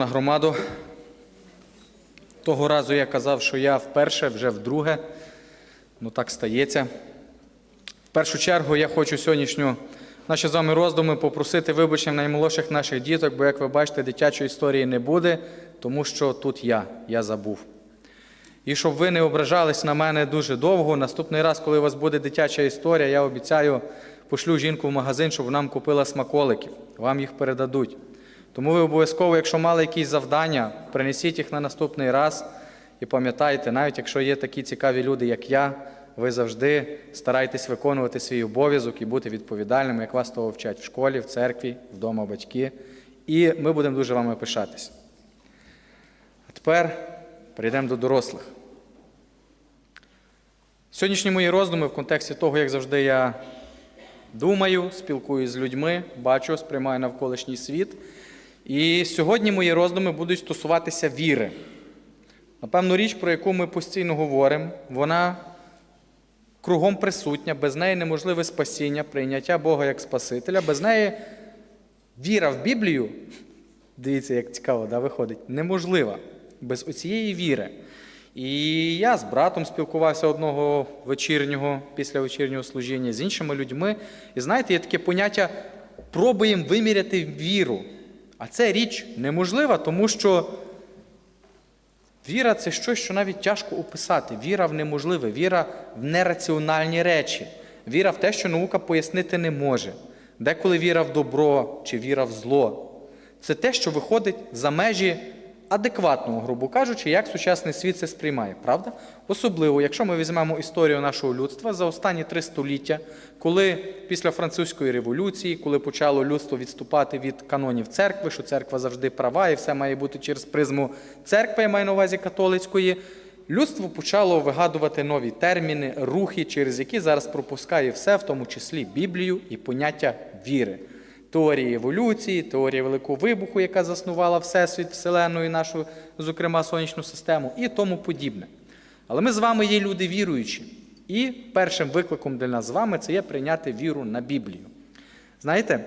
на громаду. Того разу я казав, що я вперше, вже вдруге. Ну так стається. В першу чергу я хочу сьогоднішню наші з вами роздуми попросити вибачення наймолодших наших діток, бо, як ви бачите, дитячої історії не буде, тому що тут я, я забув. І щоб ви не ображались на мене дуже довго, наступний раз, коли у вас буде дитяча історія, я обіцяю, пошлю жінку в магазин, щоб нам купила смаколиків. Вам їх передадуть. Тому ви обов'язково, якщо мали якісь завдання, принесіть їх на наступний раз і пам'ятайте, навіть якщо є такі цікаві люди, як я, ви завжди старайтесь виконувати свій обов'язок і бути відповідальними, як вас того вчать в школі, в церкві, вдома батьки. І ми будемо дуже вами пишатись. А тепер перейдемо до дорослих. Сьогоднішні мої роздуми в контексті того, як завжди я думаю, спілкуюсь з людьми, бачу, сприймаю навколишній світ. І сьогодні мої роздуми будуть стосуватися віри. Напевно, річ, про яку ми постійно говоримо, вона кругом присутня, без неї неможливе спасіння, прийняття Бога як Спасителя, без неї віра в Біблію, дивіться, як цікаво, да, виходить, неможлива. Без оцієї віри. І я з братом спілкувався одного вечірнього, після вечірнього служіння, з іншими людьми. І знаєте, є таке поняття пробуємо виміряти віру. А це річ неможлива, тому що віра це щось, що навіть тяжко описати. Віра в неможливе, віра в нераціональні речі, віра в те, що наука пояснити не може. Деколи віра в добро чи віра в зло. Це те, що виходить за межі адекватного, грубо кажучи, як сучасний світ це сприймає, правда? Особливо, якщо ми візьмемо історію нашого людства за останні три століття, коли після французької революції, коли почало людство відступати від канонів церкви, що церква завжди права і все має бути через призму церкви, я маю на увазі католицької, людство почало вигадувати нові терміни, рухи, через які зараз пропускає все, в тому числі Біблію і поняття віри теорії еволюції, теорії Великого Вибуху, яка заснувала Всесвіт, Вселену і нашу, зокрема, сонячну систему, і тому подібне. Але ми з вами є люди віруючі. І першим викликом для нас з вами це є прийняти віру на Біблію. Знаєте,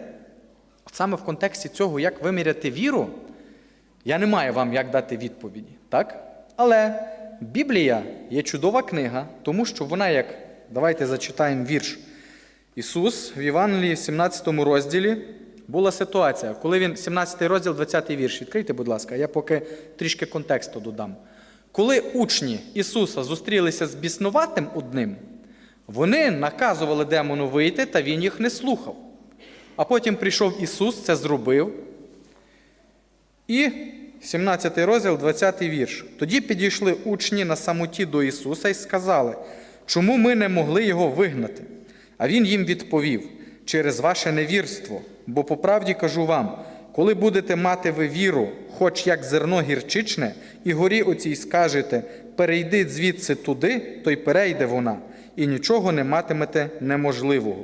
саме в контексті цього, як виміряти віру, я не маю вам як дати відповіді. так? Але Біблія є чудова книга, тому що вона як, давайте зачитаємо вірш. Ісус в Євангелії, в 17 розділі, була ситуація, коли він, 17 розділ, 20 вірш, відкрийте, будь ласка, я поки трішки контексту додам. Коли учні Ісуса зустрілися з біснуватим одним, вони наказували демону вийти, та він їх не слухав. А потім прийшов Ісус, це зробив. І 17 розділ, 20 вірш. Тоді підійшли учні на самоті до Ісуса і сказали, чому ми не могли його вигнати? А він їм відповів: через ваше невірство, бо по правді кажу вам, коли будете мати ви віру, хоч як зерно гірчичне, і горі оцій скажете, перейди звідси туди, то й перейде вона, і нічого не матимете неможливого.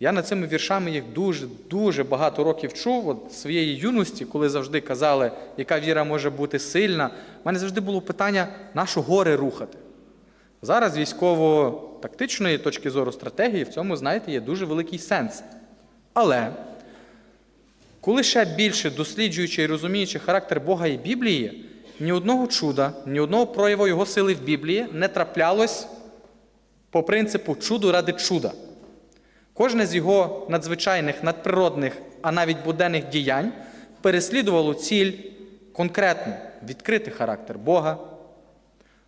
Я над цими віршами їх дуже дуже багато років чув от своєї юності, коли завжди казали, яка віра може бути сильна. У мене завжди було питання, нащо гори рухати. Зараз з військово-тактичної точки зору стратегії в цьому, знаєте, є дуже великий сенс. Але коли ще більше досліджуючи і розуміючи характер Бога і Біблії, ні одного чуда, ні одного прояву Його сили в Біблії не траплялось по принципу чуду ради чуда. Кожне з його надзвичайних, надприродних, а навіть буденних діянь переслідувало ціль конкретну відкрити характер Бога,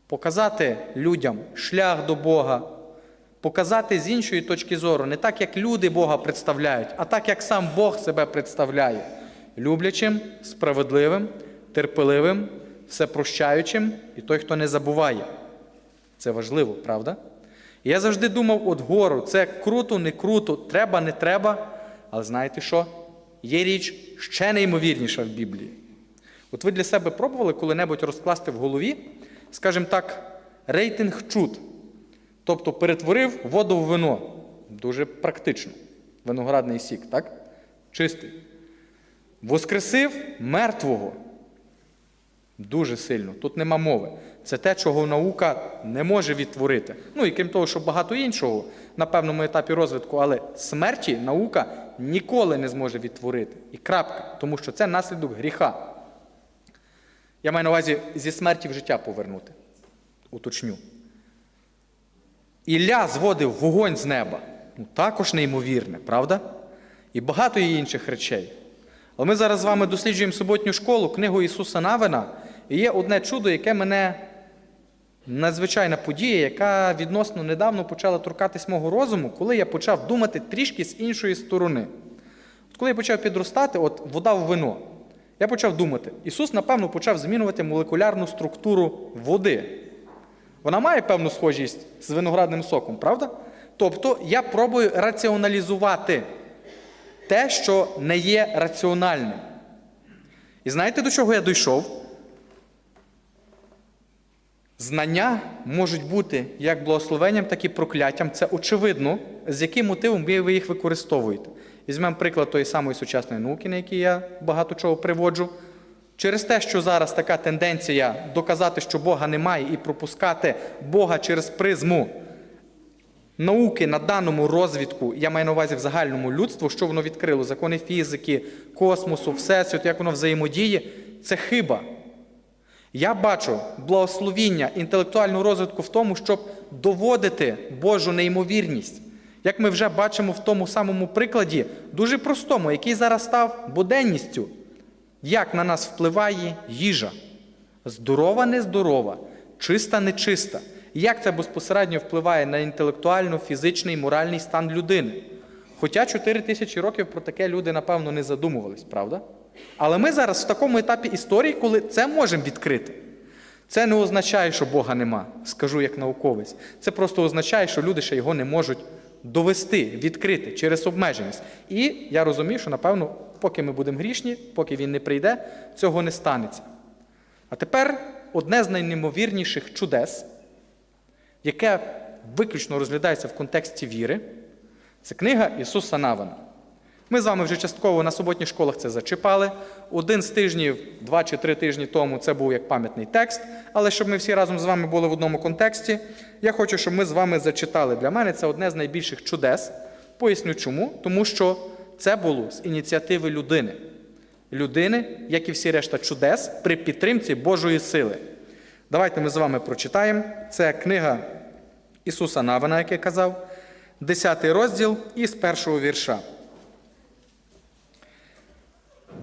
показати людям шлях до Бога, показати з іншої точки зору, не так, як люди Бога представляють, а так, як сам Бог себе представляє, люблячим, справедливим, терпеливим, всепрощаючим і той, хто не забуває. Це важливо, правда? І я завжди думав, от гору, це круто, не круто, треба, не треба. Але знаєте що? Є річ ще неймовірніша в Біблії. От ви для себе пробували коли-небудь розкласти в голові, скажімо так, рейтинг чуд. Тобто перетворив воду в вино. Дуже практично. Виноградний сік, так? Чистий. Воскресив мертвого. Дуже сильно. Тут нема мови. Це те, чого наука не може відтворити. Ну і крім того, що багато іншого на певному етапі розвитку, але смерті наука ніколи не зможе відтворити. І крапка, тому що це наслідок гріха. Я маю на увазі зі смерті в життя повернути. Уточню. Ілля зводив вогонь з неба. Ну, також неймовірне, правда? І багато є інших речей. Але ми зараз з вами досліджуємо суботню школу, книгу Ісуса Навина, і є одне чудо, яке мене надзвичайна подія, яка відносно недавно почала торкатись мого розуму, коли я почав думати трішки з іншої сторони. От коли я почав підростати, от вода в вино, я почав думати, Ісус, напевно, почав змінювати молекулярну структуру води. Вона має певну схожість з виноградним соком, правда? Тобто я пробую раціоналізувати те, що не є раціональним. І знаєте, до чого я дійшов? Знання можуть бути як благословенням, так і прокляттям. Це очевидно, з яким мотивом ви їх використовуєте. Візьмемо приклад тої самої сучасної науки, на якій я багато чого приводжу. Через те, що зараз така тенденція доказати, що Бога немає, і пропускати Бога через призму науки на даному розвідку, я маю на увазі в загальному людству, що воно відкрило, закони фізики, космосу, всесвіту, як воно взаємодіє, це хиба. Я бачу благословіння інтелектуального розвитку в тому, щоб доводити Божу неймовірність. Як ми вже бачимо в тому самому прикладі, дуже простому, який зараз став буденністю, як на нас впливає їжа. Здорова, нездорова, чиста, нечиста. Як це безпосередньо впливає на інтелектуально, фізичний, моральний стан людини? Хоча 4 тисячі років про таке люди, напевно, не задумувались, правда? Але ми зараз в такому етапі історії, коли це можемо відкрити. Це не означає, що Бога нема, скажу як науковець. Це просто означає, що люди ще його не можуть довести, відкрити через обмеженість. І я розумію, що, напевно, поки ми будемо грішні, поки він не прийде, цього не станеться. А тепер одне з найнеймовірніших чудес, яке виключно розглядається в контексті віри, це книга Ісуса Навина. Ми з вами вже частково на суботніх школах це зачіпали. Один з тижнів, два чи три тижні тому це був як пам'ятний текст, але щоб ми всі разом з вами були в одному контексті, я хочу, щоб ми з вами зачитали. Для мене це одне з найбільших чудес. Поясню чому. Тому що це було з ініціативи людини. Людини, як і всі решта чудес, при підтримці Божої сили. Давайте ми з вами прочитаємо. Це книга Ісуса Навина, як я казав, 10 розділ із першого вірша.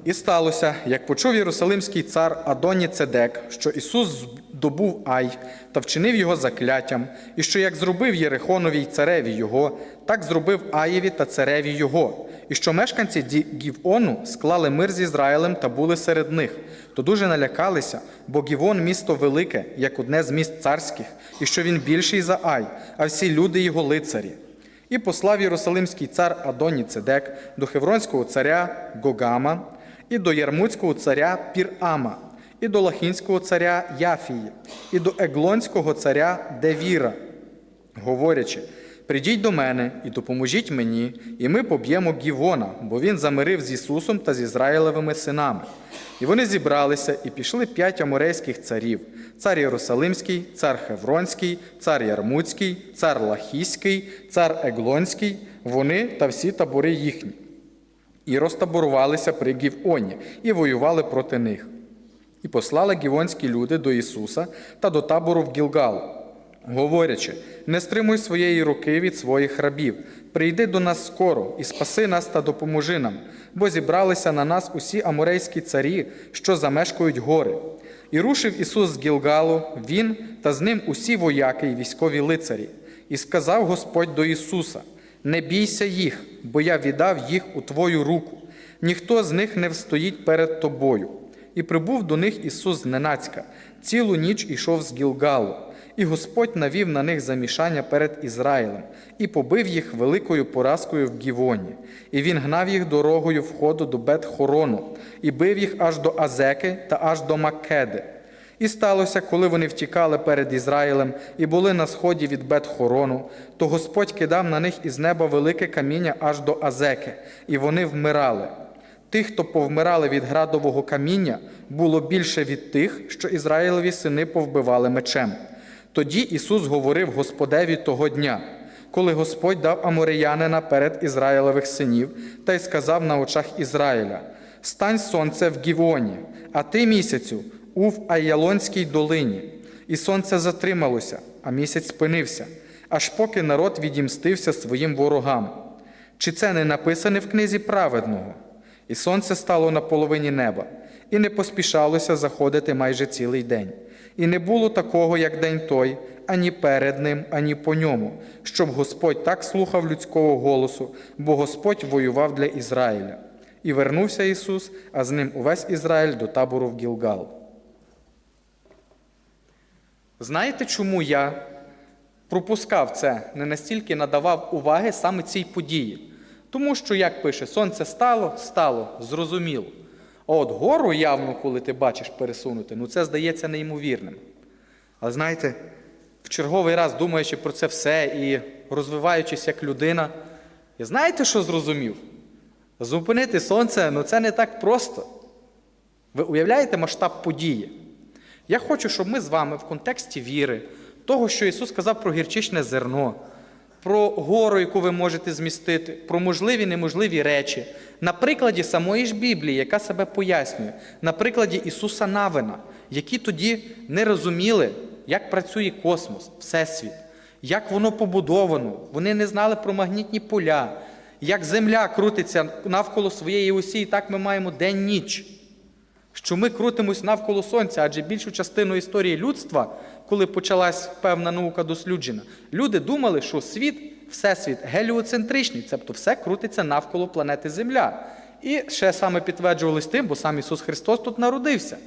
І сталося, як почув Єрусалимський цар Адоні Цедек, що Ісус здобув Ай та вчинив його закляттям, і що як зробив Єрихонові й цареві його, так зробив Аєві та цареві його, і що мешканці Гівону склали мир з Ізраїлем та були серед них, то дуже налякалися, бо Гівон місто велике, як одне з міст царських, і що він більший за Ай, а всі люди його лицарі. І послав Єрусалимський цар Адоні Цедек до Хевронського царя Гогама, і до Ярмуцького царя Пірама, і до Лахінського царя Яфії, і до Еглонського царя Девіра, говорячи: Придіть до мене і допоможіть мені, і ми поб'ємо Гівона, бо він замирив з Ісусом та з Ізраїлевими синами. І вони зібралися і пішли п'ять аморейських царів: цар Єрусалимський, цар Хевронський, цар Ярмуцький, цар Лахійський, цар Еглонський, вони та всі табори їхні і розтаборувалися при Гівоні, і воювали проти них. І послали гівонські люди до Ісуса та до табору в Гілгалу, говорячи: не стримуй своєї руки від своїх рабів, прийди до нас скоро і спаси нас та допоможи нам, бо зібралися на нас усі аморейські царі, що замешкують гори. І рушив Ісус з Гілгалу, він та з ним усі вояки й військові лицарі. І сказав Господь до Ісуса: Не бійся їх, бо я віддав їх у твою руку. Ніхто з них не встоїть перед тобою. І прибув до них Ісус зненацька, цілу ніч ішов з Гілгалу, і Господь навів на них замішання перед Ізраїлем, і побив їх великою поразкою в Гівоні. І він гнав їх дорогою входу до Бет-Хорону, і бив їх аж до Азеки та аж до Маккеди. І сталося, коли вони втікали перед Ізраїлем і були на сході від Бет-Хорону, то Господь кидав на них із неба велике каміння аж до Азеки, і вони вмирали. Тих, хто повмирали від градового каміння, було більше від тих, що Ізраїлеві сини повбивали мечем. Тоді Ісус говорив Господеві того дня: коли Господь дав амореянина перед Ізраїлевих синів, та й сказав на очах Ізраїля: Стань сонце в Гівоні, а ти місяцю в Айялонській долині. І сонце затрималося, а місяць спинився, аж поки народ відімстився своїм ворогам. Чи це не написане в книзі праведного? І сонце стало на половині неба, і не поспішалося заходити майже цілий день. І не було такого, як день той, ані перед ним, ані по ньому, щоб Господь так слухав людського голосу, бо Господь воював для Ізраїля. І вернувся Ісус, а з ним увесь Ізраїль до табору в Гілгал. Знаєте, чому я пропускав це, не настільки надавав уваги саме цій події? Тому що, як пише, сонце стало, стало, зрозуміло. А от гору явно, коли ти бачиш пересунути, ну це здається неймовірним. Але знаєте, в черговий раз, думаючи про це все і розвиваючись як людина, і знаєте, що зрозумів? Зупинити сонце ну це не так просто. Ви уявляєте масштаб події? Я хочу, щоб ми з вами в контексті віри, того, що Ісус сказав про гірчичне зерно, про гору, яку ви можете змістити, про можливі неможливі речі, на прикладі самої ж Біблії, яка себе пояснює, на прикладі Ісуса Навина, які тоді не розуміли, як працює космос, Всесвіт, як воно побудовано. Вони не знали про магнітні поля, як Земля крутиться навколо своєї осі, і так ми маємо день-ніч. Що ми крутимось навколо Сонця, адже більшу частину історії людства, коли почалась певна наука досліджена, люди думали, що світ, всесвіт геліоцентричний, тобто все крутиться навколо планети Земля. І ще саме підтверджувалось тим, бо сам Ісус Христос тут народився.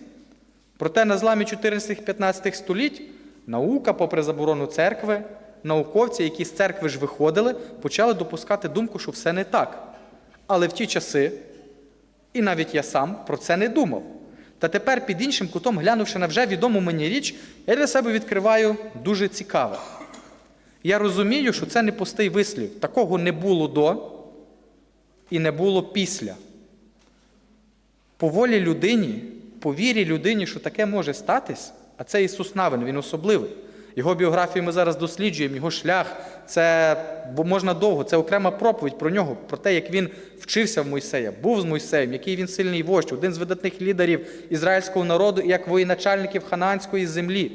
Проте на зламі 14-15 століть наука, попри заборону церкви, науковці, які з церкви ж виходили, почали допускати думку, що все не так. Але в ті часи і навіть я сам про це не думав. Та тепер під іншим кутом, глянувши на вже відому мені річ, я для себе відкриваю дуже цікаве. Я розумію, що це не пустий вислів. Такого не було до і не було після. По волі людині, по вірі людині, що таке може статись, а це Ісус Навин, Він особливий. Його біографію ми зараз досліджуємо, його шлях, це можна довго, це окрема проповідь про нього, про те, як він вчився в Мойсея, був з Мойсеєм, який він сильний вождь, один з видатних лідерів ізраїльського народу і як воєначальників ханаанської землі.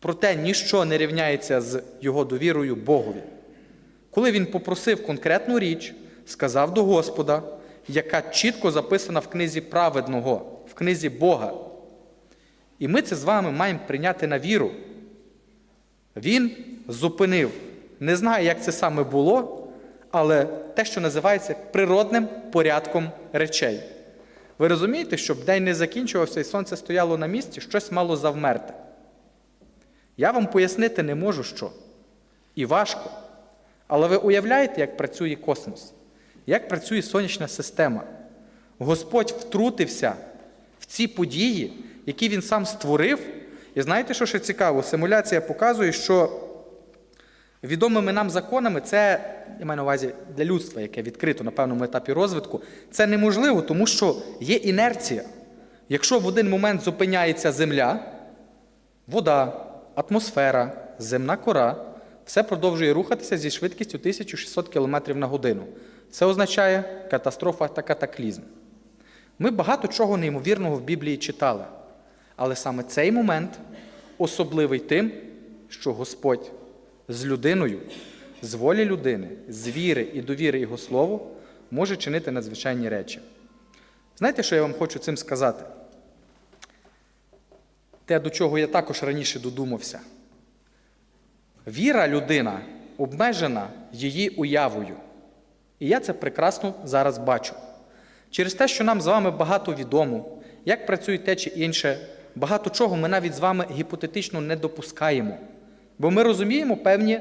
Проте ніщо не рівняється з його довірою Богові. Коли він попросив конкретну річ, сказав до Господа, яка чітко записана в книзі праведного, в книзі Бога. І ми це з вами маємо прийняти на віру. Він зупинив, не знаю, як це саме було, але те, що називається природним порядком речей. Ви розумієте, щоб день не закінчувався і сонце стояло на місці, щось мало завмерти. Я вам пояснити не можу, що. І важко. Але ви уявляєте, як працює космос, як працює сонячна система. Господь втрутився в ці події, які він сам створив. І знаєте, що ще цікаво? Симуляція показує, що відомими нам законами це, я маю на увазі для людства, яке відкрито на певному етапі розвитку, це неможливо, тому що є інерція. Якщо в один момент зупиняється земля, вода, атмосфера, земна кора, все продовжує рухатися зі швидкістю 1600 км на годину. Це означає катастрофа та катаклізм. Ми багато чого неймовірного в Біблії читали. Але саме цей момент особливий тим, що Господь з людиною, з волі людини, з віри і довіри Його Слову може чинити надзвичайні речі. Знаєте, що я вам хочу цим сказати? Те, до чого я також раніше додумався. Віра людина обмежена її уявою. І я це прекрасно зараз бачу. Через те, що нам з вами багато відомо, як працює те чи інше, багато чого ми навіть з вами гіпотетично не допускаємо. Бо ми розуміємо певні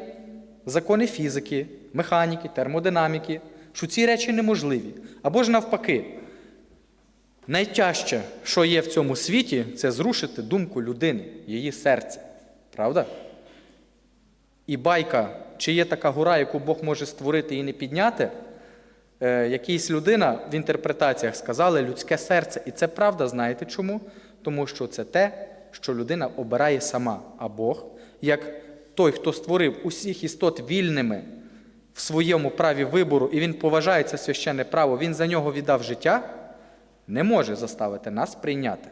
закони фізики, механіки, термодинаміки, що ці речі неможливі. Або ж навпаки, найтяжче, що є в цьому світі, це зрушити думку людини, її серце. Правда? І байка, чи є така гора, яку Бог може створити і не підняти, е, якийсь людина в інтерпретаціях сказали людське серце. І це правда, знаєте чому? Тому що це те, що людина обирає сама, а Бог, як той, хто створив усіх істот вільними в своєму праві вибору, і він поважає це священне право, він за нього віддав життя, не може заставити нас прийняти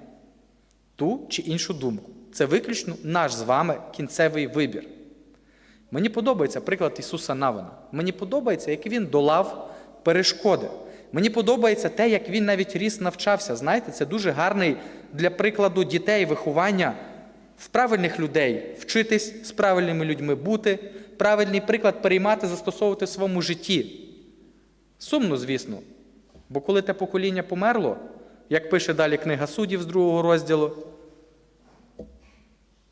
ту чи іншу думку. Це виключно наш з вами кінцевий вибір. Мені подобається приклад Ісуса Навина. Мені подобається, як він долав перешкоди. Мені подобається те, як він навіть ріс навчався. Знаєте, це дуже гарний для прикладу дітей виховання в правильних людей, вчитись з правильними людьми бути, правильний приклад переймати, застосовувати в своєму житті. Сумно, звісно. Бо коли те покоління померло, як пише далі книга суддів з другого розділу,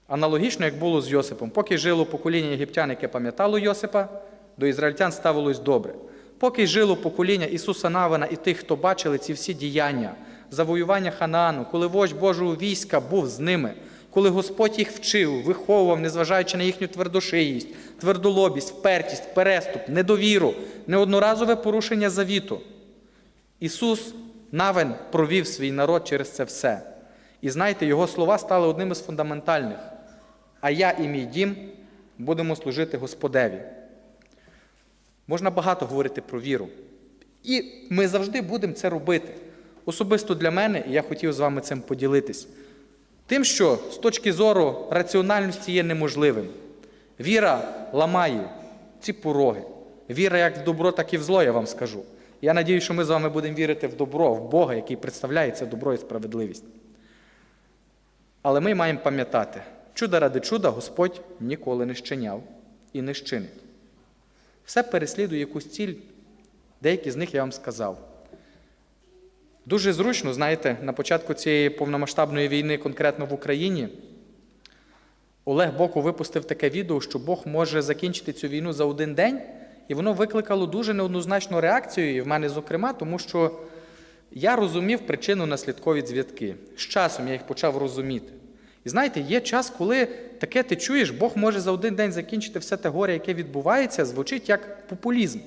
аналогічно, як було з Йосипом. Поки жило покоління єгиптян, яке пам'ятало Йосипа, до ізраїльтян ставилось добре. Поки жило покоління Ісуса Навина і тих, хто бачили ці всі діяння, завоювання Ханаану, коли вождь Божого війська був з ними, коли Господь їх вчив, виховував, незважаючи на їхню твердошиїсть, твердолобість, впертість, переступ, недовіру, неодноразове порушення завіту. Ісус Навин провів свій народ через це все. І знаєте, його слова стали одним із фундаментальних. А я і мій дім будемо служити Господеві. Можна багато говорити про віру. І ми завжди будемо це робити. Особисто для мене, і я хотів з вами цим поділитись. Тим, що з точки зору раціональності є неможливим. Віра ламає ці пороги. Віра як в добро, так і в зло, я вам скажу. Я надію, що ми з вами будемо вірити в добро, в Бога, який представляє це добро і справедливість. Але ми маємо пам'ятати, чуда ради чуда Господь ніколи не щиняв і не щинить. Все переслідує якусь ціль, деякі з них я вам сказав. Дуже зручно, знаєте, на початку цієї повномасштабної війни, конкретно в Україні, Олег Боку випустив таке відео, що Бог може закінчити цю війну за один день, і воно викликало дуже неоднозначну реакцію, і в мене, зокрема, тому що я розумів причину наслідкові зв'язки. З часом я їх почав розуміти. І знаєте, є час, коли таке ти чуєш, Бог може за один день закінчити все те горе, яке відбувається, звучить як популізм.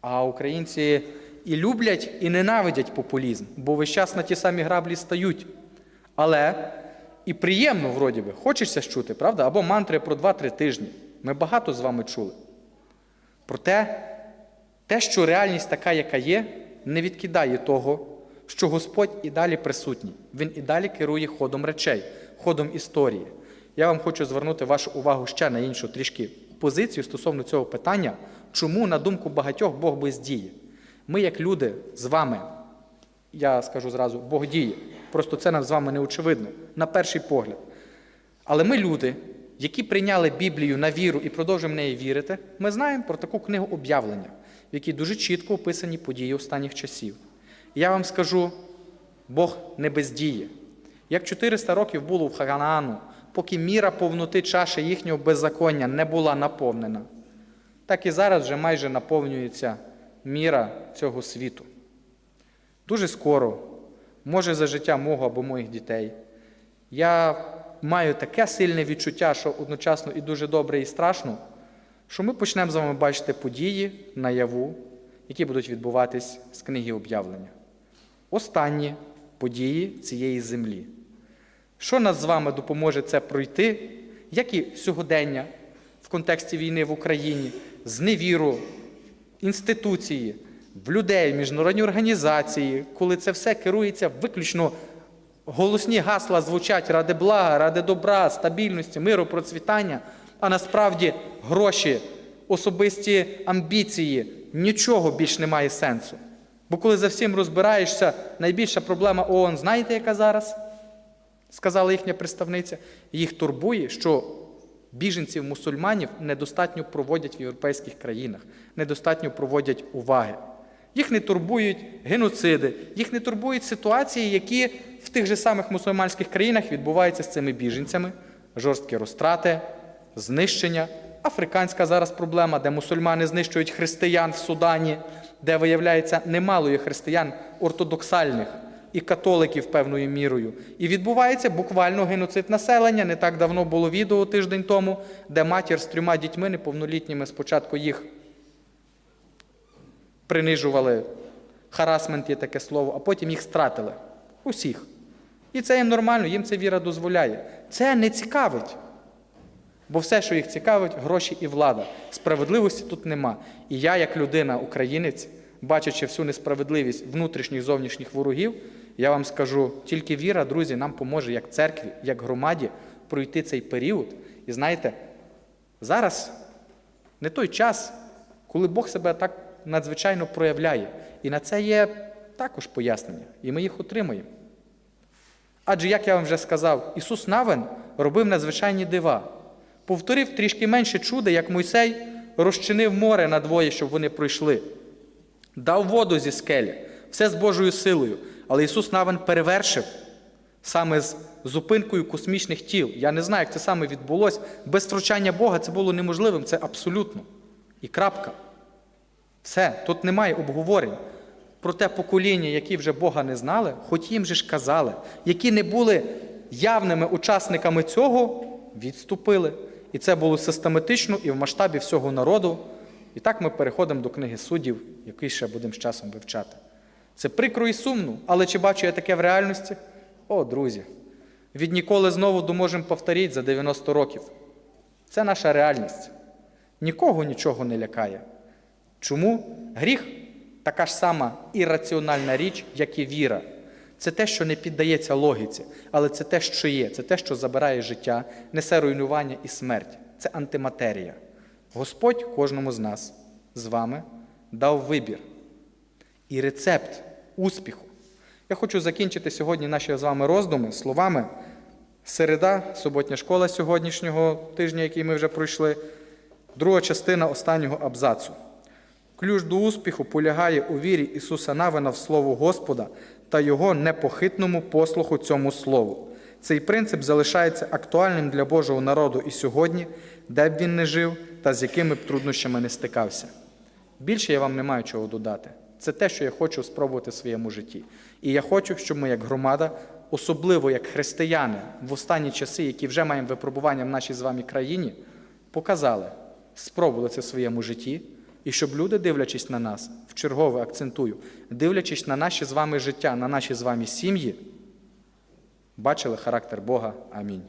А українці і люблять, і ненавидять популізм, бо весь час на ті самі граблі стають. Але і приємно, вроді би, хочеться чути, правда? Або мантри про 2-3 тижні. Ми багато з вами чули. Проте, те, що реальність така, яка є, не відкидає того, що Господь і далі присутній. Він і далі керує ходом речей, ходом історії. Я вам хочу звернути вашу увагу ще на іншу трішки позицію стосовно цього питання, чому, на думку багатьох, Бог бездіє. Ми, як люди, з вами, я скажу зразу, Бог діє. Просто це нам з вами не очевидно, на перший погляд. Але ми, люди, які прийняли Біблію на віру і продовжуємо в неї вірити, ми знаємо про таку книгу об'явлення, в якій дуже чітко описані події останніх часів. Я вам скажу, Бог не бездіє. Як 400 років було в Ханаану, поки міра повноти чаші їхнього беззаконня не була наповнена, так і зараз вже майже наповнюється міра цього світу. Дуже скоро, може за життя мого або моїх дітей, я маю таке сильне відчуття, що одночасно і дуже добре, і страшно, що ми почнемо з вами бачити події наяву, які будуть відбуватись з книги об'явлення. Останні події цієї землі. Що нас з вами допоможе це пройти, як і сьогодення в контексті війни в Україні, з невіру, інституції, в людей, міжнародні організації, коли це все керується виключно голосні гасла звучать ради блага, ради добра, стабільності, миру, процвітання, а насправді гроші, особисті амбіції, нічого більш не має сенсу. Бо коли за всім розбираєшся, найбільша проблема ООН, знаєте, яка зараз? Сказала їхня представниця, їх турбує, що біженців мусульманів недостатньо проводять в європейських країнах, недостатньо проводять уваги. Їх не турбують геноциди, їх не турбують ситуації, які в тих же самих мусульманських країнах відбуваються з цими біженцями, жорсткі розтрати, знищення. Африканська зараз проблема, де мусульмани знищують християн в Судані, де виявляється немало є християн ортодоксальних і католиків певною мірою. І відбувається буквально геноцид населення. Не так давно було відео тиждень тому, де матір з трьома дітьми неповнолітніми спочатку їх принижували, харасмент є таке слово, а потім їх стратили. Усіх. І це їм нормально, їм це віра дозволяє. Це не цікавить. Бо все, що їх цікавить, гроші і влада. Справедливості тут нема. І я, як людина, українець, бачачи всю несправедливість внутрішніх зовнішніх ворогів, я вам скажу, тільки віра, друзі, нам поможе як церкві, як громаді пройти цей період. І знаєте, зараз не той час, коли Бог себе так надзвичайно проявляє. І на це є також пояснення, і ми їх отримаємо. Адже, як я вам вже сказав, Ісус Навин робив надзвичайні дива. Повторив трішки менше чуда, як Мойсей розчинив море надвоє, щоб вони пройшли. Дав воду зі скелі, все з Божою силою. Але Ісус Навин перевершив саме з зупинкою космічних тіл. Я не знаю, як це саме відбулося. Без втручання Бога це було неможливим, це абсолютно. І крапка. Все, тут немає обговорень. Про те покоління, які вже Бога не знали, хоч їм же ж казали, які не були явними учасниками цього, відступили. І це було систематично і в масштабі всього народу. І так ми переходимо до книги суддів, який ще будемо з часом вивчати. Це прикро і сумно, але чи бачу я таке в реальності? О, друзі, від ніколи знову доможемо повторити за 90 років. Це наша реальність. Нікого нічого не лякає. Чому? Гріх така ж сама ірраціональна річ, як і віра. Це те, що не піддається логіці, але це те, що є, це те, що забирає життя, несе руйнування і смерть. Це антиматерія. Господь кожному з нас, з вами, дав вибір і рецепт успіху. Я хочу закінчити сьогодні наші з вами роздуми словами середа, суботня школа сьогоднішнього тижня, який ми вже пройшли, друга частина останнього абзацу. Ключ до успіху полягає у вірі Ісуса Навина в Слово Господа та Його непохитному послуху цьому Слову. Цей принцип залишається актуальним для Божого народу і сьогодні, де б він не жив та з якими б труднощами не стикався. Більше я вам не маю чого додати. Це те, що я хочу спробувати в своєму житті. І я хочу, щоб ми, як громада, особливо як християни в останні часи, які вже маємо випробування в нашій з вами країні, показали, спробували це в своєму житті. І щоб люди, дивлячись на нас, в чергове акцентую, дивлячись на наші з вами життя, на наші з вами сім'ї, бачили характер Бога. Амінь.